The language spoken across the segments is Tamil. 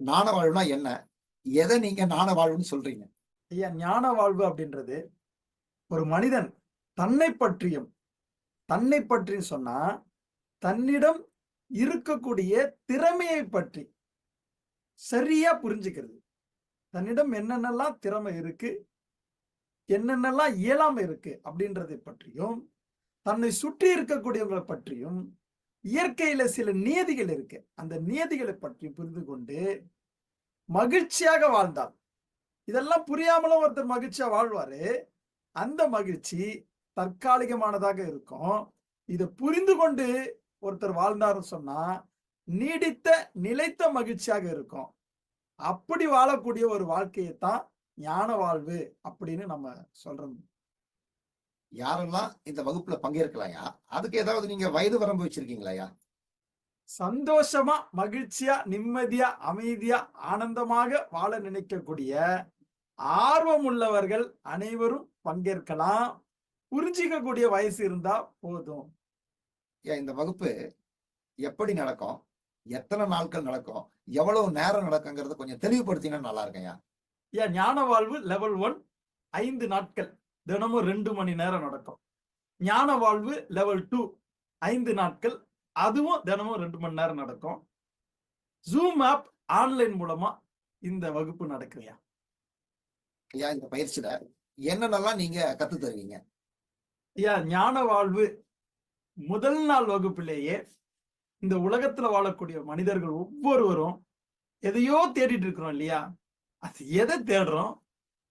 ஞான வாழ்வுனா என்ன? எதை நீங்க ஞான வாழ்வுன்னு சொல்றீங்க? ஐயா ஞான வாழ்வு அப்படின்றது ஒரு மனிதன் தன்னை பற்றியும் தன்னை பற்றியும் சொன்னா தன்னிடம் இருக்கக்கூடிய திறமையை பற்றி சரியா புரிஞ்சுக்கிறது. தன்னிடம் என்னென்னலாம் திறமை இருக்கு என்னென்னலாம் இயலாமை இருக்கு அப்படின்றதை பற்றியும் தன்னை சுற்றி இருக்கக்கூடியவங்களை பற்றியும் இயற்கையில சில நியதிகள் இருக்கு. அந்த நியதிகளை பற்றி புரிந்து கொண்டு மகிழ்ச்சியாக வாழ்ந்தால். இதெல்லாம் புரியாமலும் ஒருத்தர் மகிழ்ச்சியா வாழ்வாரு. அந்த மகிழ்ச்சி தற்காலிகமானதாக இருக்கும். இதை புரிந்து கொண்டு ஒருத்தர் வாழ்ந்தாருன்னு சொன்னா நீடித்த நிலைத்த மகிழ்ச்சியாக இருக்கும். அப்படி வாழக்கூடிய ஒரு வாழ்க்கையை தான் ஞான வாழ்வு அப்படின்னு நம்ம சொல்றோம். யாரெல்லாம் இந்த வகுப்புல பங்கேற்கலாயா? அதுக்கு ஏதாவது நீங்க வயது வரம்பு வச்சிருக்கீங்களாயா? சந்தோஷமா மகிழ்ச்சியா நிம்மதியா அமைதியா ஆனந்தமாக வாழ நினைக்கக்கூடிய ஆர்வம் உள்ளவர்கள் அனைவரும் பங்கேற்கலாம். புரிஞ்சிக்கக்கூடிய வயசு இருந்தா போதும். இந்த வகுப்பு எப்படி நடக்கும்? எத்தனை நாட்கள் நடக்கும்? எவ்வளவு நேரம் நடக்குங்கிறத கொஞ்சம் தெளிவுபடுத்தினா நல்லா இருக்கேன்யா ஏன் ஞான வாழ்வு லெவல் ஒன் ஐந்து நாட்கள். தினமும் ரெண்டு மணி நேரம் நடக்கும். ஞான வாழ்வு லெவல் டூ ஐந்து நாட்கள் அதுவும் தினமும் ரெண்டு மணி நேரம் நடக்கும். ஜூம் ஆப் ஆன்லைன் மூலமா இந்த வகுப்பு நடக்குதுயா? ஐயா இந்த பயிற்சியில என்னென்னலாம் நீங்க கத்து தருவீங்க? ஐயா ஞான வாழ்வு முதல் நாள் வகுப்பிலேயே இந்த உலகத்துல வாழக்கூடிய மனிதர்கள் ஒவ்வொருவரும் எதையோ தேடிட்டு இருக்கிறோம் இல்லையா? அது எதை தேடுறோம்?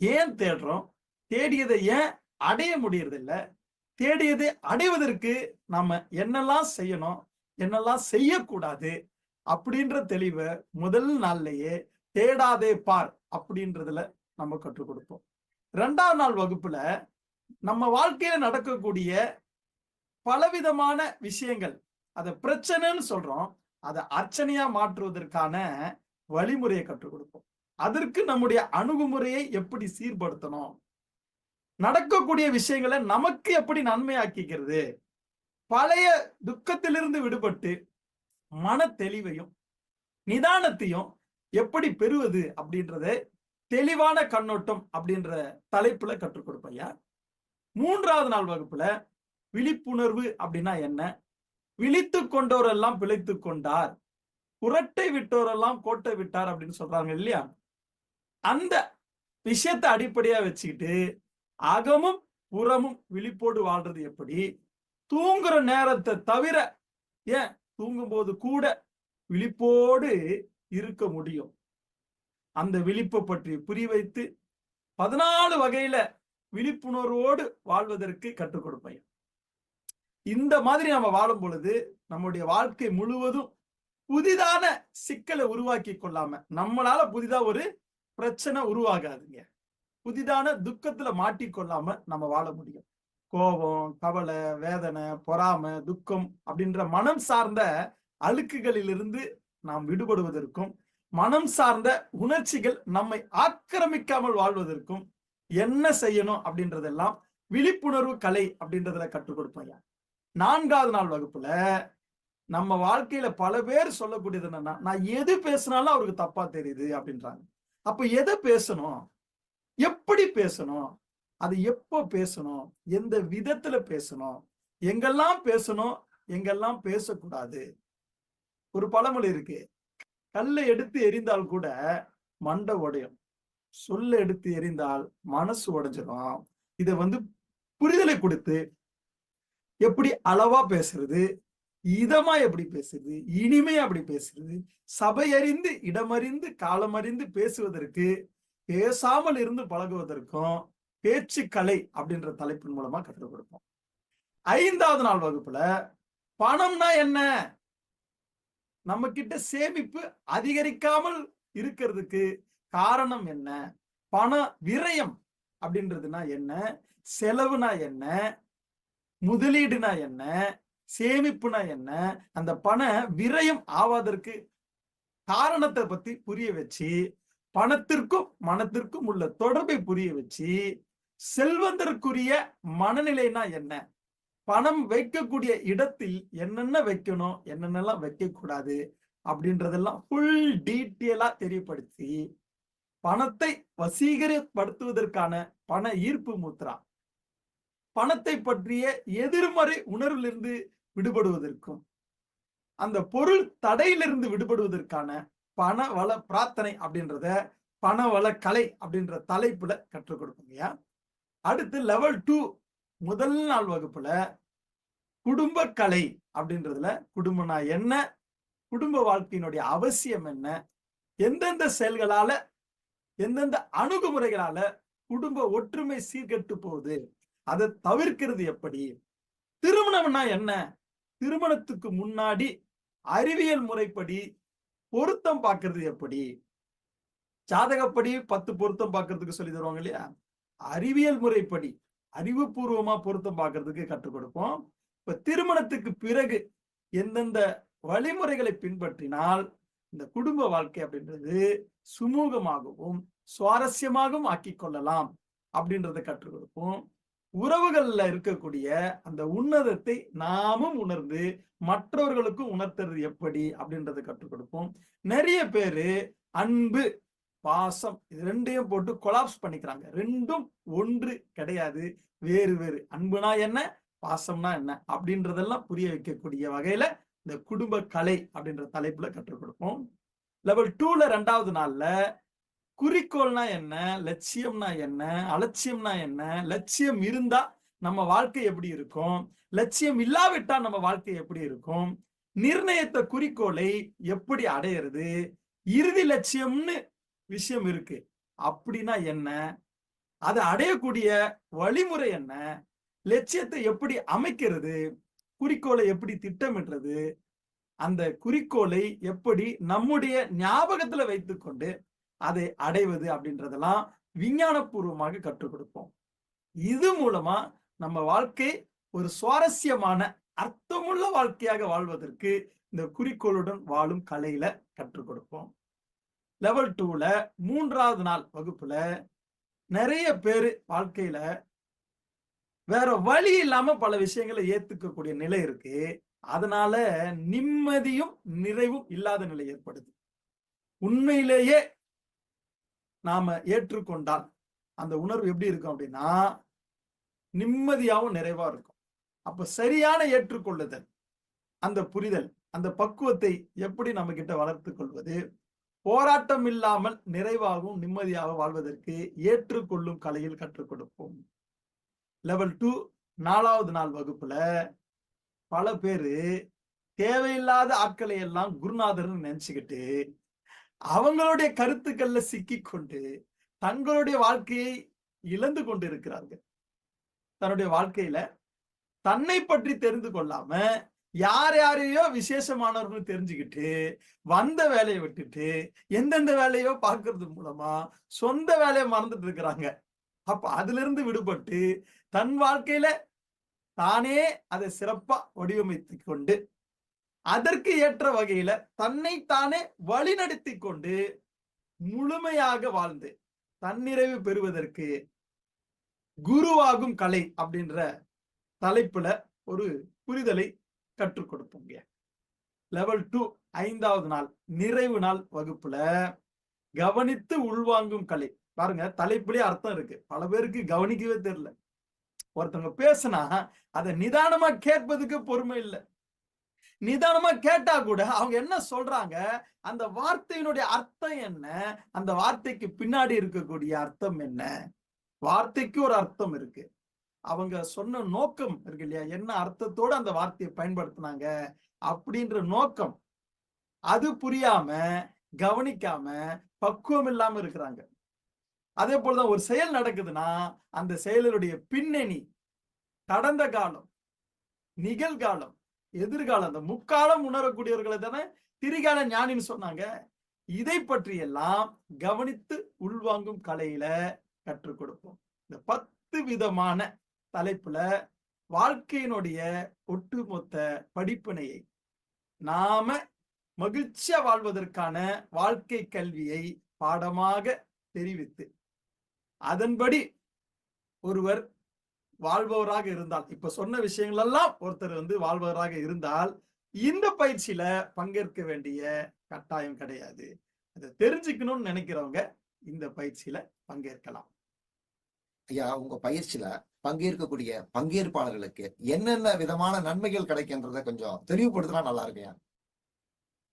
ஏன் தேடுறோம்? தேடியதை ஏன் அடைய முடியறதில்ல? தேடியதை அடைவதற்கு நாம என்னெல்லாம் செய்யணும்? என்னெல்லாம் செய்யக்கூடாது? அப்படின்ற தெளிவை முதல் நாள்லயே தேடாதே பார் அப்படின்றதுல நம்ம கற்றுக் கொடுப்போம். ரெண்டாம் நாள் வகுப்புல நம்ம வாழ்க்கையில நடக்கக்கூடிய பலவிதமான விஷயங்கள் அதை பிரச்சனைன்னு சொல்றோம். அதை அர்ச்சனையா மாற்றுவதற்கான வழிமுறையை கற்றுக் கொடுப்போம். அதற்கு நம்முடைய அணுகுமுறையை எப்படி சீர்படுத்தணும்? நடக்கக்கூடிய விஷயங்களை நமக்கு எப்படி நன்மையாக்கிக்கிறது? பழைய துக்கத்திலிருந்து விடுபட்டு மன தெளிவையும் நிதானத்தையும் எப்படி பெறுவது அப்படின்றத தெளிவான கண்ணோட்டம் அப்படின்ற தலைப்புல கற்றுக் கொடுப்பையா மூன்றாவது நாள் வகுப்புல விழிப்புணர்வு அப்படின்னா என்ன? விழித்து கொண்டோரெல்லாம் பிழைத்து கொண்டார். புரட்டை விட்டோரெல்லாம் கோட்டை விட்டார் அப்படின்னு சொல்றாங்க இல்லையா? அந்த விஷயத்தை அடிப்படையா வச்சுக்கிட்டு அகமும் புறமும் விழிப்போடு வாழ்றது எப்படி? தூங்குற நேரத்தை தவிர ஏன் தூங்கும்போது கூட விழிப்போடு இருக்க முடியும்? அந்த விழிப்பை பற்றி புரி வைத்து பதினாலு வகையில விழிப்புணர்வோடு வாழ்வதற்கு கற்றுக் கொடுப்பேன். இந்த மாதிரி நம்ம வாழும் பொழுது நம்முடைய வாழ்க்கை முழுவதும் புதிதான சிக்கலை உருவாக்கி கொள்ளாம நம்மளால புதிதா ஒரு பிரச்சனை உருவாகாதுங்க. புதிதான துக்கத்துல மாட்டிக்கொள்ளாம நம்ம வாழ முடியும். கோபம் கவலை வேதனை பொறாமை துக்கம் அப்படின்ற மனம் சார்ந்த அழுக்குகளிலிருந்து நாம் விடுபடுவதற்கும் மனம் சார்ந்த உணர்ச்சிகள் நம்மை ஆக்கிரமிக்காமல் வாழ்வதற்கும் என்ன செய்யணும் அப்படின்றதெல்லாம் விழிப்புணர்வு கலை அப்படின்றதுல கற்றுக் கொடுப்போம் நான்காவது நாள் வகுப்புல நம்ம வாழ்க்கையில பல பேர் சொல்லக்கூடியது என்னன்னா நான் எது பேசினாலும் அவருக்கு தப்பா தெரியுது அப்படின்றாங்க. அப்ப எதை பேசணும்? எப்படி பேசணும்? அது எப்போ பேசணும்? எந்த விதத்துல பேசணும்? எங்கெல்லாம் பேசணும்? எங்கெல்லாம் பேசக்கூடாது? ஒரு பழமொழி இருக்கு. கல்லை எடுத்து எரிந்தால் கூட மண்டை உடையும். சொல்ல எடுத்து எரிந்தால் மனசு உடைஞ்சிடும் இதை வந்து புரிதலை கொடுத்து எப்படி அளவா பேசுறது? இதமா எப்படி பேசுறது? இனிமையா அப்படி பேசுறது? சபையறிந்து இடமறிந்து காலமறிந்து பேசுவதற்கு பேசாமல் இருந்து பழகுவதற்கும் பேச்சு கலை அப்படின்ற தலைப்பின் மூலமா கற்றுக் கொடுப்போம். ஐந்தாவது நாள் வகுப்புல பணம்னா என்ன? நம்ம கிட்ட சேமிப்பு அதிகரிக்காமல் இருக்கிறதுக்கு காரணம் என்ன? பண விரயம் அப்படின்றதுனா என்ன? செலவுனா என்ன? முதலீடுனா என்ன? சேமிப்புனா என்ன? அந்த பண விரயம் ஆவதற்கு காரணத்தை பத்தி புரிய வச்சு பணத்திற்கும் மனத்திற்கும் உள்ள தொடர்பை புரிய வச்சு செல்வந்தற்குரிய மனநிலைனா என்ன? பணம் வைக்கக்கூடிய இடத்தில் என்னென்ன வைக்கணும் என்னென்னலாம் வைக்க கூடாது அப்படின்றதெல்லாம் ஃபுல் டீட்டெயிலா தெரியப்படுத்தி பணத்தை வசீகரப்படுத்துவதற்கான பண ஈர்ப்பு முத்ரா. பணத்தை பற்றிய எதிர்மறை உணர்விலிருந்து விடுபடுவதற்கும் அந்த பொருள் தடையிலிருந்து விடுபடுவதற்கான பண வள பிரார்த்தனை அப்படின்றத பணவள கலை அப்படின்ற தலைப்புல கற்றுக் கொடுப்போங்கய்யா அடுத்து லெவல் டூ முதல் நாள் வகுப்புல குடும்ப கலை அப்படின்றதுல குடும்பம்னா என்ன? குடும்ப வாழ்க்கையினுடைய அவசியம் என்ன? எந்தெந்த செயல்களால எந்தெந்த அணுகுமுறைகளால குடும்ப ஒற்றுமை சீர்கெட்டு போகுது? அதை தவிர்க்கிறது எப்படி? திருமணம்னா என்ன? திருமணத்துக்கு முன்னாடி அறிவியல் முறைப்படி பொருத்தம் பார்க்கறது எப்படி? ஜாதகப்படி பத்து பொருத்தம் பார்க்கறதுக்கு சொல்லி தருவாங்க இல்லையா? அறிவியல் முறைப்படி அறிவுபூர்வமா பொருத்தம் பார்க்கறதுக்கு கற்றுக் கொடுப்போம். இப்ப திருமணத்துக்கு பிறகு எந்தெந்த வழிமுறைகளை பின்பற்றினால் இந்த குடும்ப வாழ்க்கை அப்படின்றது சுமூகமாகவும் சுவாரஸ்யமாகவும் ஆக்கி கொள்ளலாம் அப்படின்றத கற்றுக் கொடுப்போம். உறவுகள்ல இருக்கக்கூடிய அந்த உன்னதத்தை நாமும் உணர்ந்து மற்றவர்களுக்கும் உணர்த்துறது எப்படி அப்படின்றத கற்றுக் கொடுப்போம். நிறைய பேரு அன்பு பாசம் இது ரெண்டையும் போட்டு கொலாப்ஸ் பண்ணிக்கிறாங்க. ரெண்டும் ஒன்று கிடையாது. வேறு வேறு. அன்புனா என்ன? பாசம்னா என்ன? அப்படின்றதெல்லாம் புரிய வைக்கக்கூடிய வகையில இந்த குடும்ப கலை அப்படின்ற தலைப்புல கற்றுக் கொடுப்போம். லெவல் டூல ரெண்டாவது நாள்ல குறிக்கோள்னா என்ன? லட்சியம்னா என்ன? அலட்சியம்னா என்ன? லட்சியம் இருந்தா நம்ம வாழ்க்கை எப்படி இருக்கும்? லட்சியம் இல்லாவிட்டா நம்ம வாழ்க்கை எப்படி இருக்கும்? நிர்ணயித்த குறிக்கோளை எப்படி அடையிறது? இறுதி லட்சியம்னு விஷயம் இருக்கு. அப்படின்னா என்ன? அதை அடையக்கூடிய வழிமுறை என்ன? லட்சியத்தை எப்படி அமைக்கிறது? குறிக்கோளை எப்படி திட்டமிடுறது? அந்த குறிக்கோளை எப்படி நம்முடைய ஞாபகத்துல வைத்துக்கொண்டு அதை அடைவது அப்படின்றதெல்லாம் விஞ்ஞானபூர்வமாக கற்றுக் கொடுப்போம் இது மூலமா நம்ம வாழ்க்கை ஒரு சுவாரஸ்யமான அர்த்தமுள்ள வாழ்க்கையாக வாழ்வதற்கு இந்த குறிக்கோளுடன் வாழும் கலையில கற்றுக் கொடுப்போம் லெவல் டூல மூன்றாவது நாள் வகுப்புல நிறைய பேரு வாழ்க்கையில வேற வழி இல்லாம பல விஷயங்களை ஏத்துக்கக்கூடிய நிலை இருக்கு. அதனால நிம்மதியும் நிறைவும் இல்லாத நிலை ஏற்படுது. உண்மையிலேயே நாம ஏற்றுக்கொண்டால் அந்த உணர்வு எப்படி இருக்கும் அப்படின்னா நிம்மதியாகவும் நிறைவா இருக்கும். அப்ப சரியான ஏற்றுக்கொள்ளுதல் அந்த புரிதல் அந்த பக்குவத்தை எப்படி நம்ம கிட்ட வளர்த்து கொள்வது போராட்டம் இல்லாமல் நிறைவாகவும் நிம்மதியாக வாழ்வதற்கு ஏற்றுக்கொள்ளும் கலையில் கற்றுக் கொடுப்போம். லெவல் டூ நாலாவது நாள் வகுப்புல பல பேரு தேவையில்லாத ஆட்களை எல்லாம் குருநாதர்னு நினைச்சுக்கிட்டு அவங்களுடைய கருத்துக்கள்ல சிக்கிக் கொண்டு தங்களுடைய வாழ்க்கையை இழந்து கொண்டு இருக்கிறார்கள் தன்னுடைய வாழ்க்கையில தன்னை பற்றி தெரிந்து கொள்ளாம யார் யாரையோ விசேஷமானவர்கள் தெரிஞ்சுக்கிட்டு வந்த வேலையை விட்டுட்டு எந்தெந்த வேலையோ பார்க்கறது மூலமா சொந்த வேலையை மறந்துட்டு இருக்கிறாங்க. அப்ப அதுல இருந்து விடுபட்டு தன் வாழ்க்கையில தானே அதை சிறப்பா வடிவமைத்து கொண்டு அதற்கு ஏற்ற வகையில தன்னை தானே வழிநடத்தி கொண்டு முழுமையாக வாழ்ந்து தன்னிறைவு பெறுவதற்கு குருவாகும் கலை அப்படின்ற தலைப்புல ஒரு புரிதலை கற்றுக் கொடுப்போங்க லெவல் டூ ஐந்தாவது நாள் நிறைவு நாள் வகுப்புல கவனித்து உள்வாங்கும் கலை. பாருங்க தலைப்புலயே அர்த்தம் இருக்கு. பல பேருக்கு கவனிக்கவே தெரியல. ஒருத்தவங்க பேசுனா அதை நிதானமா கேட்பதுக்கு பொறுமை இல்லை. நிதானமா கேட்டா கூட அவங்க என்ன சொல்றாங்க? அந்த வார்த்தையினுடைய அர்த்தம் என்ன? அந்த வார்த்தைக்கு பின்னாடி இருக்கக்கூடிய அர்த்தம் என்ன? வார்த்தைக்கு ஒரு அர்த்தம் இருக்கு. அவங்க சொன்ன நோக்கம் இருக்கு இல்லையா? என்ன அர்த்தத்தோட அந்த வார்த்தையை பயன்படுத்தினாங்க? அப்படின்ற நோக்கம். அது புரியாம கவனிக்காம பக்குவம் இல்லாம இருக்கிறாங்க. அதே போலதான் ஒரு செயல் நடக்குதுன்னா அந்த செயலுடைய பின்னணி கடந்த காலம் நிகழ்காலம் எதிர்காலம் அந்த முக்காலம் உணரக்கூடியவர்களை தானே திரிகால ஞானின்னு சொன்னாங்க. இதை பற்றி எல்லாம் கவனித்து உள்வாங்கும் கலையில கற்றுக் கொடுப்போம். இந்த பத்து விதமான தலைப்புல வாழ்க்கையினுடைய ஒட்டுமொத்த படிப்பினையை நாம மகிழ்ச்சியா வாழ்வதற்கான வாழ்க்கை கல்வியை பாடமாக தெரிவித்து அதன்படி ஒருவர் வாழ்பவராக இருந்தால். இப்ப சொன்ன விஷயங்கள் எல்லாம் ஒருத்தர் வந்து வாழ்பவராக இருந்தால் இந்த பயிற்சியில பங்கேற்க வேண்டிய கட்டாயம் கிடையாது. அதை தெரிஞ்சுக்கணும்னு நினைக்கிறவங்க இந்த பயிற்சியில பங்கேற்கலாம். ஐயா உங்க பயிற்சியில பங்கேற்கக்கூடிய பங்கேற்பாளர்களுக்கு என்னென்ன விதமான நன்மைகள் கிடைக்கின்றத கொஞ்சம் தெளிவுபடுத்தினா நல்லா இருக்குயா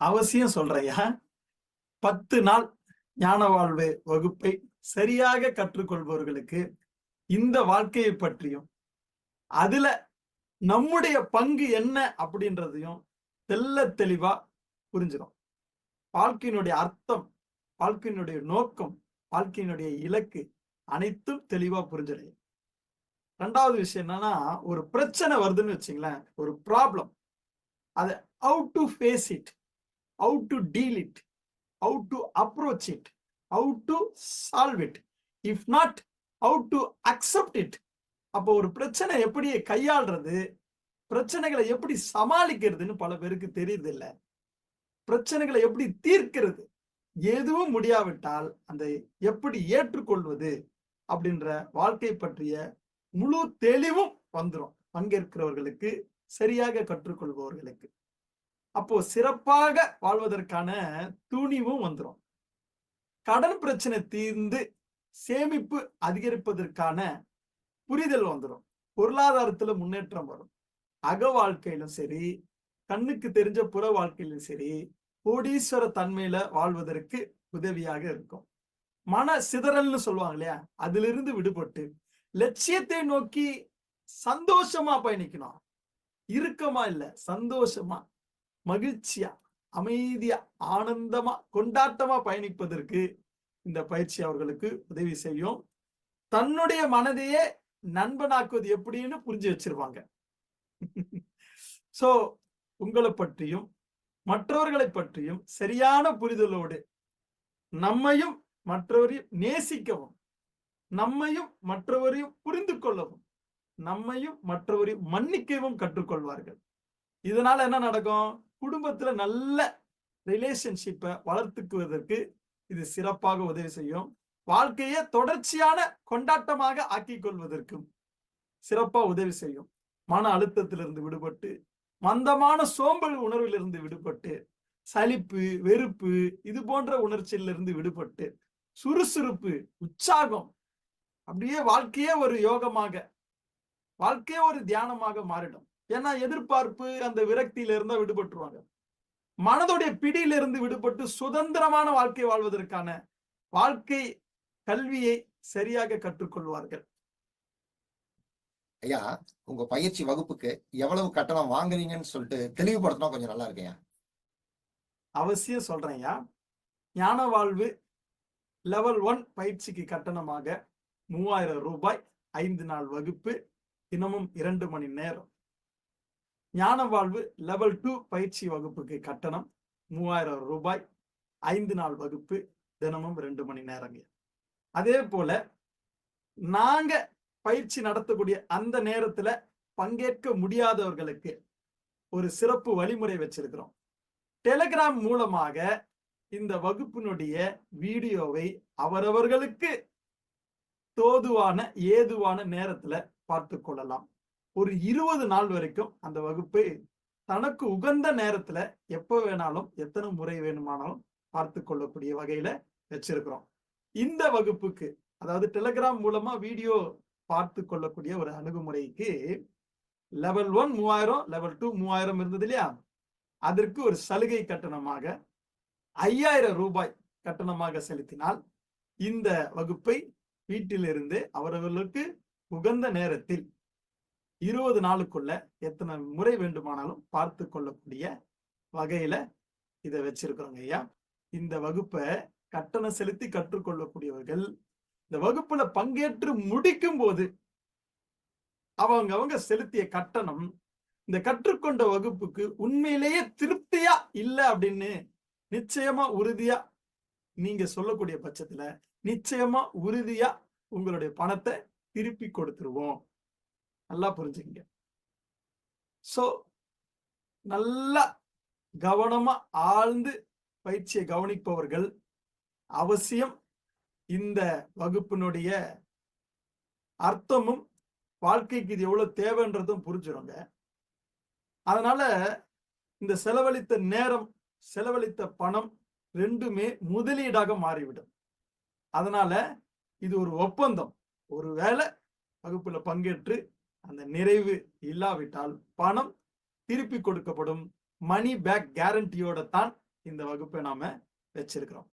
அவசியம் சொல்றையா பத்து நாள் ஞான வாழ்வு வகுப்பை சரியாக கற்றுக்கொள்பவர்களுக்கு இந்த வாழ்க்கையை பற்றியும் அதுல நம்முடைய பங்கு என்ன அப்படின்றதையும் தெல்ல தெளிவா புரிஞ்சிடும் வாழ்க்கையினுடைய அர்த்தம் வாழ்க்கையினுடைய நோக்கம் வாழ்க்கையினுடைய இலக்கு அனைத்தும் தெளிவா புரிஞ்சிடையும் ரெண்டாவது விஷயம் என்னன்னா ஒரு பிரச்சனை வருதுன்னு வச்சுங்களேன் ஒரு ப்ராப்ளம் அதை how to face it how to deal it how to approach it how to solve it if not how to accept it அப்போ ஒரு பிரச்சனை எப்படி கையாள்றது? பிரச்சனைகளை எப்படி சமாளிக்கிறதுன்னு பல பேருக்கு தெரியுது இல்ல பிரச்சனைகளை எப்படி தீர்க்கிறது? எதுவும் முடியாவிட்டால் அந்த எப்படி ஏற்றுக்கொள்வது? அப்படின்ற வாழ்க்கை பற்றிய முழு தெளிவும் வந்துடும் பங்கேற்கிறவர்களுக்கு சரியாக கற்றுக்கொள்பவர்களுக்கு. அப்போ சிறப்பாக வாழ்வதற்கான துணிவும் வந்துடும் கடன் பிரச்சனை தீர்ந்து சேமிப்பு அதிகரிப்பதற்கான புரிதல் வந்துடும் பொருளாதாரத்துல முன்னேற்றம் வரும். அக வாழ்க்கையிலும் சரி கண்ணுக்கு தெரிஞ்ச புற வாழ்க்கையிலும் சரி கோடீஸ்வர தன்மையில வாழ்வதற்கு உதவியாக இருக்கும். மன சிதறல்னு சொல்லுவாங்க இல்லையா? அதிலிருந்து விடுபட்டு லட்சியத்தை நோக்கி சந்தோஷமா பயணிக்கணும். இறுக்கமா இல்ல சந்தோஷமா மகிழ்ச்சியா அமைதியா ஆனந்தமா கொண்டாட்டமா பயணிப்பதற்கு இந்த பயிற்சி அவர்களுக்கு உதவி செய்யும். தன்னுடைய மனதையே நண்பனாக்குவது எப்படின்னு புரிஞ்சு வச்சிருவாங்க. சோ உங்களை பற்றியும் மற்றவர்களை பற்றியும் சரியான புரிதலோடு நம்மையும் மற்றவரையும் நேசிக்கவும். நம்மையும் மற்றவரையும் புரிந்து கொள்ளவும். நம்மையும் மற்றவரையும் மன்னிக்கவும் கற்றுக்கொள்வார்கள். இதனால என்ன நடக்கும்? குடும்பத்துல நல்ல ரிலேஷன்ஷிப்பை வளர்த்துக்குவதற்கு இது சிறப்பாக உதவி செய்யும். வாழ்க்கையை தொடர்ச்சியான கொண்டாட்டமாக ஆக்கிக் கொள்வதற்கும் சிறப்பா உதவி செய்யும். மன அழுத்தத்திலிருந்து விடுபட்டு மந்தமான சோம்பல் உணர்விலிருந்து விடுபட்டு சலிப்பு வெறுப்பு இது போன்ற உணர்ச்சியிலிருந்து விடுபட்டு சுறுசுறுப்பு உற்சாகம் அப்படியே வாழ்க்கையே ஒரு யோகமாக வாழ்க்கையே ஒரு தியானமாக மாறிடும். ஏன்னா எதிர்பார்ப்பு அந்த விரக்தியில இருந்தா விடுபட்டுருவாங்க. மனதுடைய பிடியிலிருந்து விடுபட்டு சுதந்திரமான வாழ்க்கை வாழ்வதற்கான வாழ்க்கை கல்வியை சரியாக கற்றுக்கொள்வார்கள். ஐயா உங்க பயிற்சி வகுப்புக்கு எவ்வளவு கட்டணம் வாங்குறீங்கன்னு சொல்லிட்டு தெளிவுபடுத்தினா கொஞ்சம் நல்லா இருக்குயா அவசியம் சொல்றேன்யா ஞான வாழ்வு லெவல் ஒன் பயிற்சிக்கு கட்டணமாக மூவாயிரம் ரூபாய் ஐந்து நாள் வகுப்பு தினமும் இரண்டு மணி நேரம். ஞான வாழ்வு லெவல் டூ பயிற்சி வகுப்புக்கு கட்டணம் மூவாயிரம் ரூபாய். ஐந்து நாள் வகுப்பு தினமும் ரெண்டு மணி நேரங்க. அதே போல நாங்க பயிற்சி நடத்தக்கூடிய அந்த நேரத்துல பங்கேற்க முடியாதவர்களுக்கு ஒரு சிறப்பு வழிமுறை வச்சிருக்கிறோம். டெலிகிராம் மூலமாக இந்த வகுப்பினுடைய வீடியோவை அவரவர்களுக்கு தோதுவான ஏதுவான நேரத்துல பார்த்து கொள்ளலாம். ஒரு இருபது நாள் வரைக்கும் அந்த வகுப்பை தனக்கு உகந்த நேரத்துல எப்ப வேணாலும் எத்தனை முறை வேணுமானாலும் பார்த்து கொள்ளக்கூடிய வகையில வச்சிருக்கிறோம். இந்த வகுப்புக்கு அதாவது டெலிகிராம் மூலமா வீடியோ பார்த்து கொள்ளக்கூடிய ஒரு அணுகுமுறைக்கு லெவல் ஒன் மூவாயிரம் லெவல் டூ மூவாயிரம் இருந்தது இல்லையா? அதற்கு ஒரு சலுகை கட்டணமாக ஐயாயிரம் ரூபாய் கட்டணமாக செலுத்தினால் இந்த வகுப்பை வீட்டிலிருந்து அவரவர்களுக்கு உகந்த நேரத்தில் இருபது நாளுக்குள்ள எத்தனை முறை வேண்டுமானாலும் பார்த்து கொள்ளக்கூடிய வகையில இதை வச்சிருக்கிறோங்க ஐயா. இந்த வகுப்பை கட்டணம் செலுத்தி கற்றுக்கொள்ளக்கூடியவர்கள் இந்த வகுப்புல பங்கேற்று முடிக்கும் போது அவங்க அவங்க செலுத்திய கட்டணம் இந்த கற்றுக்கொண்ட வகுப்புக்கு உண்மையிலேயே திருப்தியா இல்ல அப்படின்னு நிச்சயமா உறுதியா நீங்க சொல்லக்கூடிய பட்சத்துல நிச்சயமா உறுதியா உங்களுடைய பணத்தை திருப்பி கொடுத்துருவோம். நல்லா புரிஞ்சுக்கங்க. ஸோ நல்லா கவனமா ஆழ்ந்து பயிற்சியை கவனிப்பவர்கள் அவசியம் இந்த வகுப்பினுடைய அர்த்தமும் வாழ்க்கைக்கு இது எவ்வளவு தேவைன்றதும் புரிஞ்சிருங்க. அதனால இந்த செலவழித்த நேரம் செலவழித்த பணம் ரெண்டுமே முதலீடாக மாறிவிடும். அதனால இது ஒரு ஒப்பந்தம். ஒருவேளை வகுப்புல பங்கேற்று அந்த நிறைவு இல்லாவிட்டால் பணம் திருப்பி கொடுக்கப்படும் மணி பேக் கேரண்டியோட தான் இந்த வகுப்பை நாம வச்சிருக்கிறோம்.